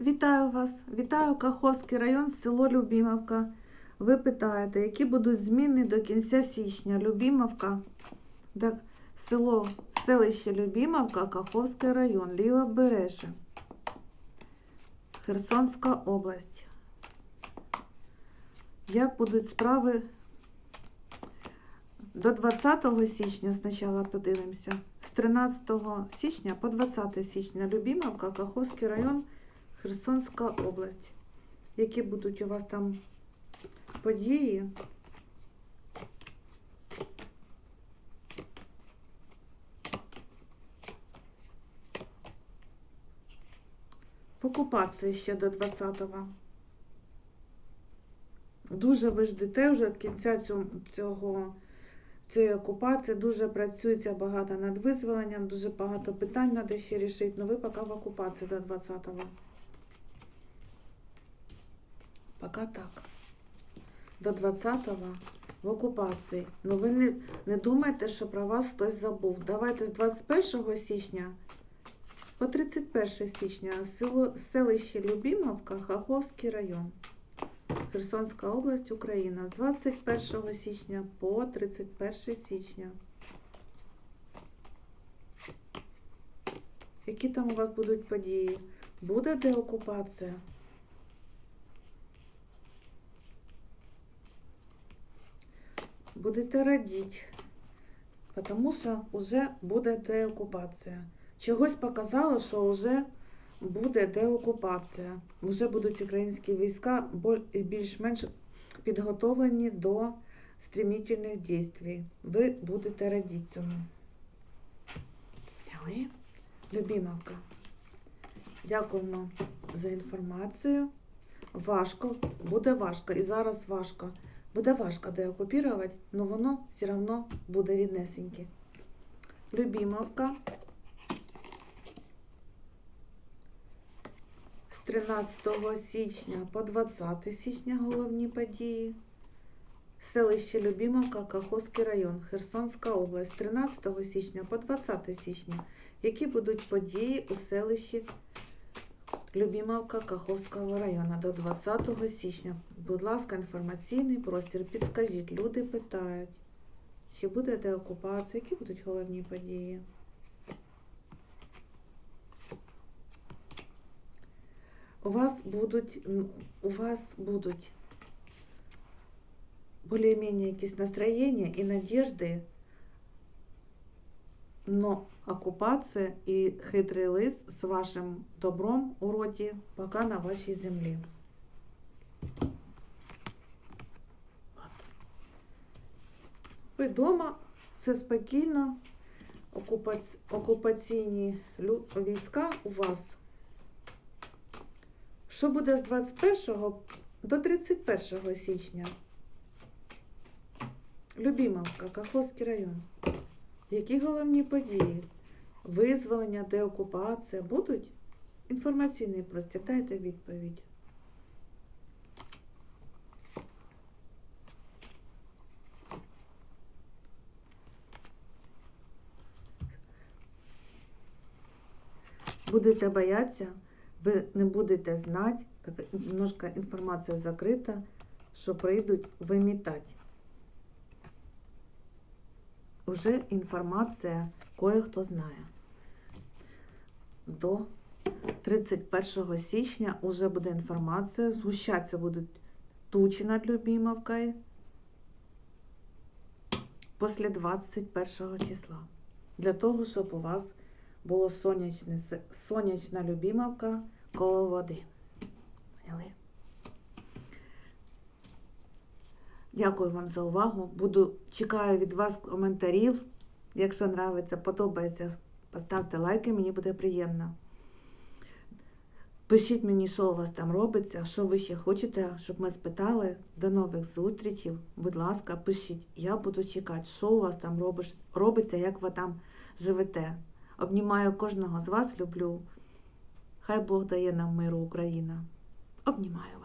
Вітаю вас! Вітаю Каховський район, село Любімовка. Ви питаєте, які будуть зміни до кінця січня? Любімовка, село, селище Любімовка, Каховський район, Лівобережжя, Херсонська область. Як будуть справи до 20 січня спочатку подивимося. З 13 січня по 20 січня Любімовка, Каховський район, Херсонська область. Які будуть у вас там події? Покупації ще до 20-го. Дуже ви ждете вже кінця цього, цієї окупації. Дуже працюється багато над визволенням, дуже багато питань треба ще рішити. Ну ви поки в окупації до 20-го. Поки так. До 20-го в окупації. Ну ви не, не думайте, що про вас хтось забув. Давайте з 21 січня по 31 січня село, селище Любімовка, Хаховський район. Херсонська область, Україна з 21 січня по 31 січня. Які там у вас будуть події? Буде деокупація? Будете радіти, тому що вже буде деокупація. Чогось показало, що вже буде деокупація. Вже будуть українські війська більш-менш підготовлені до стремительних дій. Ви будете радіти цьому. Дякую. Любімовка. Дякуємо за інформацію. Важко, буде важко. І зараз важко. Буде важко деокупувати, але воно все одно буде ріднесеньке. Любімовка. З 13 січня по 20 січня головні події. Селище Любімовка, Каховський район, Херсонська область. З 13 січня по 20 січня. Які будуть події у селищі Любімовка Каховського району до 20 січня. Будь ласка, інформаційний простір. Підскажіть, люди питають, чи буде деокупація, які будуть головні події. У вас будуть, у вас будуть более-менее якісь настроєння і надежди, но оккупация и хитрый лис с вашим добром у роті пока на вашій землі. Ви вдома, все спокійно, окупаці... окупаційні війська у вас. Що буде з 21 до 31 січня? Любімовка, Каховський район. Які головні події? Визволення, деокупація будуть? Інформаційний простір. Дайте відповідь. Будете бояться, ви не будете знати, немножко інформація закрита, що прийдуть вимітати. Уже інформація кое-хто знає. До 31 січня вже буде інформація, згущатися будуть тучі над Любімовкою після 21 числа. Для того, щоб у вас сонячне, сонячна Любімовка коло води. Поняли? Дякую вам за увагу. Буду чекаю від вас коментарів. Якщо нравиться, подобається, поставте лайки, мені буде приємно. Пишіть мені, що у вас там робиться, що ви ще хочете, щоб ми спитали. До нових зустрічей. Будь ласка, пишіть. Я буду чекати, що у вас там робиться, як ви там живете. Обнімаю кожного з вас, люблю. Хай Бог дає нам миру, Україна. Обнімаю.